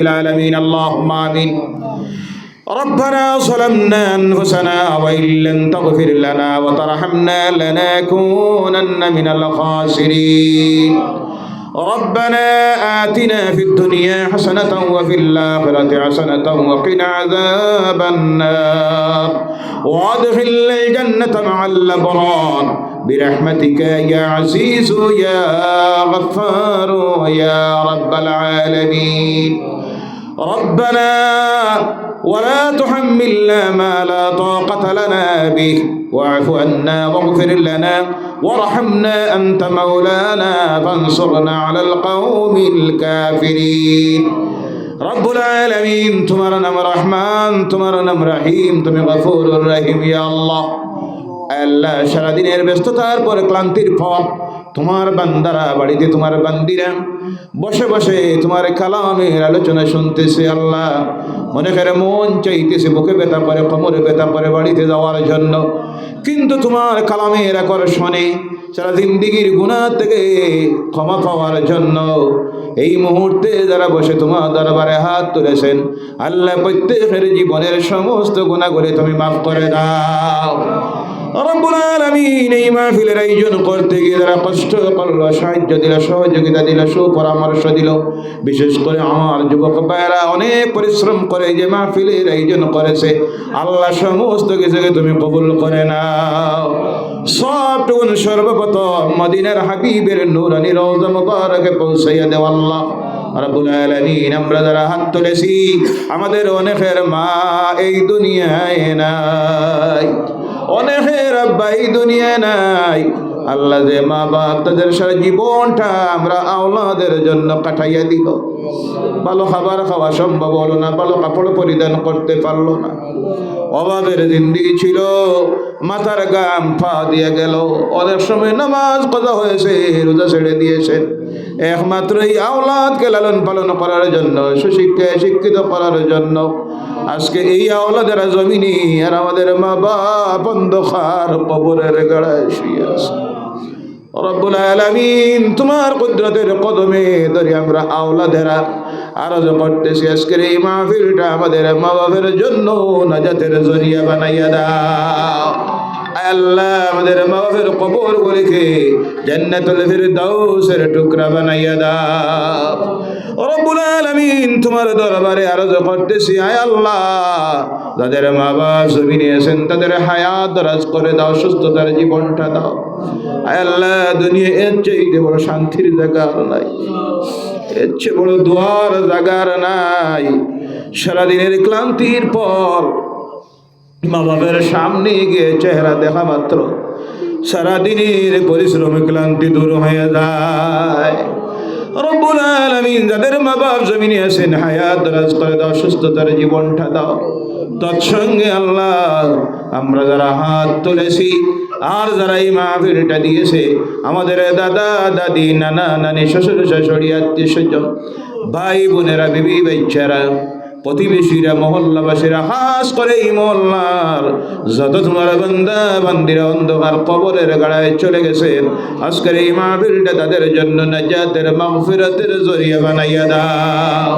العالمين. اللهم آمين. ربنا ظلمنا أنفسنا وإن لم تغفر لنا وترحمنا لنكونن من الخاسرين. ربنا آتنا في الدنيا حسنة وفي الآخرة حسنة وقنا عذاب النار. وأدخل الجنة مع الأبرار. برحمتك يا عزيز يا غفار يا رب العالمين. ربنا ولا تحملنا ما لا طاقة لنا به واعف عنا واغفر لنا وارحمنا أنت مولانا فانصرنا على القوم الكافرين رب العالمين তোমার নাম রহমান তোমার নাম রহিম তুমি গফুর রহিম ইয়া আল্লাহ আল্লাহ সারাদিনের ব্যস্ততার পর ক্লান্তির পর তোমার বান্দারা, বাড়িতে তোমার বান্দিরা, বসে বসে তোমার কালামের আলোচনা শুনতেছে আল্লাহ। মনে করে মন চাইতেছে, বুকে ব্যথা করে, কোমরে ব্যথা করে বাড়িতে যাওয়ার জন্য। কিন্তু তোমার কালামের আকর্ষণে সারা জিন্দিগির গুণা থেকে ক্ষমা পাওয়ার জন্য। এই মুহূর্তে যারা বসে তোমার দরবারে হাত তুলেছেন, আল্লাহ প্রত্যেকের জীবনের সমস্ত গুণাগুলি তুমি মাফ করে দাও। এই করতে গিয়ে সাহায্য দিল, সহযোগিতা দিল, সুপরামর্শ দিল, বিশেষ করে আমার যুবক অনেক পরিশ্রম করে যে করেছে, আল্লাহ সমস্ত কিছুকে তুমি কবুল করে নাও সবটুকুন সর্বপ্রথম মদিনার হাবিবের নুরানি রওজা মুবারকে পৌঁছাইয়া দেও আল্লাহ। রব্বুল আলামিন, আমরা যারা হাত তুলেছি, আমাদের অনেকের মা এই দুনিয়ায় নাই। অনেকের আব্বা এই দুনিয়ায় নাই। আল্লাহ যে মা বাপ তাদের সারা জীবনটা আমরা আওলাদের জন্য কাটাইয়া দিল। ভালো খাবার খাওয়া সম্ভব হলো না, ভালো কাপড় পরিধান করতে পারল না। অভাবের জিন্দিগি ছিল, মাথার গাম পা দিয়ে গেল। অনেক সময় নামাজ কথা হয়েছে, রোজা ছেড়ে দিয়েছেন। একমাত্র এই আওলাদকে লালন পালন করার জন্য, সুশিক্ষায় শিক্ষিত করার জন্য। আজকে এই আওলাদের জমিনি আর আমাদের মা বাপ অন্ধকার কবরের গড়ায় শুয়ে আছে। রব্বুল আলামিন তোমার কুদরতের কদমে ধরে আমরা আওলাদেরা আরজ করতেছি। আজকের এই মাহফিলটা আমাদের মা বাপের জন্য নাজাতের জরিয়া বানাইয়া দাও। আল্লাহ আমাদের টুকরা বানাইয়া তোমার আল্লাহ। যাদের আছেন, তাদের করে দাও, সুস্থতার জীবনটা দাও। আয় আল্লাহ, দুনিয়া এর চাইতে বড় শান্তির জায়গা নাই। এর চেয়ে বড় দোয়ার জায়গার নাই। সারাদিনের ক্লান্তির পর মা বাবার সামনে গিয়ে চেহারা দেখা মাত্র। সারাদিনের পরিশ্রমে ক্লান্তি দূর হয়ে যায়। যাদের হায়াত দাও, সুস্থতার জীবনটা দাও। তৎসঙ্গে আমরা যারা হাত তুলেছি, আর যারা এই দিয়েছে, আমাদের দাদা, দাদি, নানা, নানি, শ্বশুর, শাশুড়ি, আত্মীয় স্বজন ভাই বোনেরা বিবি বাচ্চারা প্রতিবেশীরা মহল্লাবাসীরা হাস করে এই মহল্লার। যত তোমার বান্দা বান্দিরা অন্ধকার কবরের গাড়ায় চলে গেছেন, আজকের এই মাহফিলটা তাদের জন্য নাজাতের মাগফিরাতের জরিয়া বানাইয়া দাও।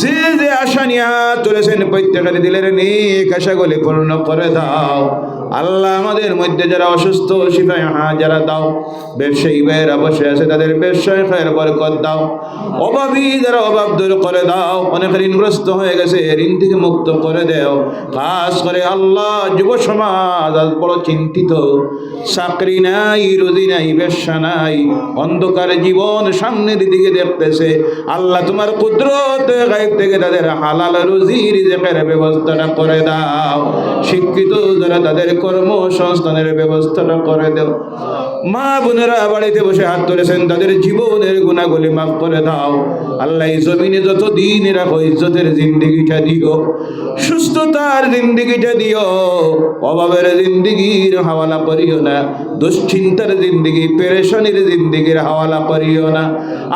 যে যে আশা নিয়া তুলেছেন, প্রত্যেকের দিলের নেক আশাগুলি পূর্ণ করে দাও। আল্লাহ আমাদের মধ্যে যারা অসুস্থ শিফায় হা যারা দাও, ব্যবসায়ী ভাইয়েরা বসে আছে, তাদের ব্যবসায় খায়ের বরকত দাও। অভাবী যারা অভাব দূর করে দাও অনেক ঋণগ্রস্ত হয়ে গেছে, ঋণ থেকে মুক্ত করে দেও। খাস করে আল্লাহ, যুব সমাজ আজ বড় চিন্তিত। চাকরি নাই, রুজি নাই, ব্যবসা নাই, অন্ধকার জীবন সামনের দিকে দেখতেছে। আল্লাহ তোমার কুদরত গাইব থেকে তাদের হালাল রুজির রিজেকের ব্যবস্থাটা করে দাও। শিক্ষিত যারা তাদের কর্মসংস্থানের ব্যবস্থাটা করে দাও। মা বোনেরা বাড়িতে বসে হাত তুলেছেন, তাদের জীবনের গুণাগুলি মাফ করে দাও। আল্লাহ জমিনে যত দিন রাখো ইজ্জতের জিন্দিগিটা দিও সুস্থতার জিন্দিগিটা দিও। অভাবের জিন্দিগির হাওয়ালা করিও না, দুশ্চিন্তার জিন্দিগি, পেরেশানির জিন্দিগির হাওয়ালা করিও না।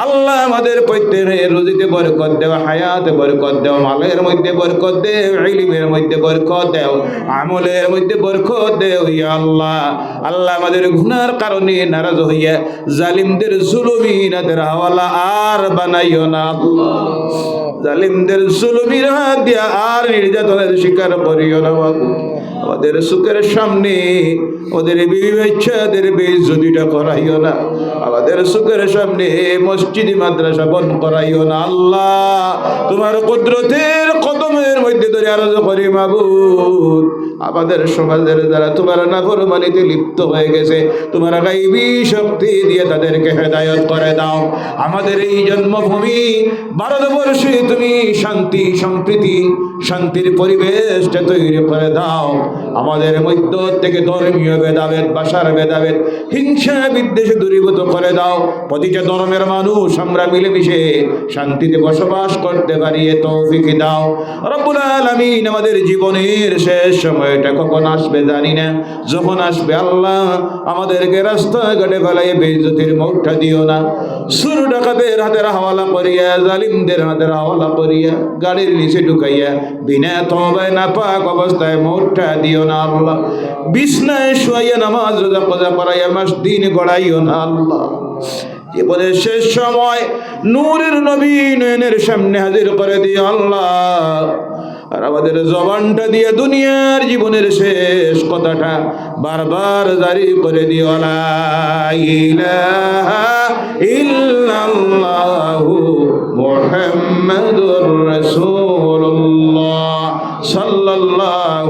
আল্লাহ আমাদের প্রত্যেকের রুজিতে বরকত দেও, হায়াতে বরকত দেও, মালের মধ্যে বরকত দেও, ইলিমের মধ্যে বরকত দেও, আমলের মধ্যে বরকত আল্লাহ। আল্লাহ আমাদের কারণে নারাজ হইয়া জালিমদের জুলুমিনাদের হাওয়ালা আর বানাইও না। আল্লাহ জালিমদের জুলুমির দিয়া আর শিকার করিও না। আমাদের সুখের সামনে ওদের বিবি বাচ্চাদের বেজুদিটা করাইও না। আমাদের সুখের সামনে মসজিদ, মাদ্রাসা বন্ধ করাইও না। আল্লাহ, তোমার কুদরতের কদমের মধ্যে ধরে আরজ করি মাবুদ। আমাদের সমাজের যারা তোমার নাফরমানিতে লিপ্ত হয়ে গেছে। তোমার গাইবি শক্তি দিয়ে তাদেরকে হেদায়ত করে দাও। আমাদের এই জন্মভূমি ভারতবর্ষে তুমি শান্তি, সম্প্রীতি, শান্তির পরিবেশটা তৈরি করে দাও। আমাদের মধ্য থেকে ধর্মীয় ভেদাভেদ, ভাষার ভেদাভেদ, হিংসা, বিদ্বেষে দূরীভূত করে দাও। প্রতিটা ধর্মের মানুষ আমরা মিলেমিশে শান্তিতে বসবাস করতে পারি তৌফিক দাও। রব্বুল আলামিন আমাদের জীবনের শেষ সময়টা কখন আসবে জানি না। যখন আসবে আল্লাহ আমাদেরকে রাস্তাঘাটে ফেলাই বেজতির মৌটা দিও না। সুর ডাকাতের হাতের হাওয়ালা করিয়া, জালিমদের হাতের হাওয়ালা করিয়া, গাড়ির নিচে ঢুকাইয়া বিনা তবায় না পাক অবস্থায় মৌটা দিও না আল্লাহ। বিছনায় শুয়াইয়া নামাজ রোজা পজা করাইয়া মাস দিন গড়াইও না আল্লাহ। জীবনের শেষ সময় নূরের নবী নয়নের সামনে হাজির করে দিও আল্লাহ। আর আমাদের জবানটা দিয়ে দুনিয়ার জীবনের শেষ কথাটা বারবার জারি করে দিও ইল্লাল্লাহু মুহাম্মাদুর রাসূলুল্লাহ সাল্লাল্লাহু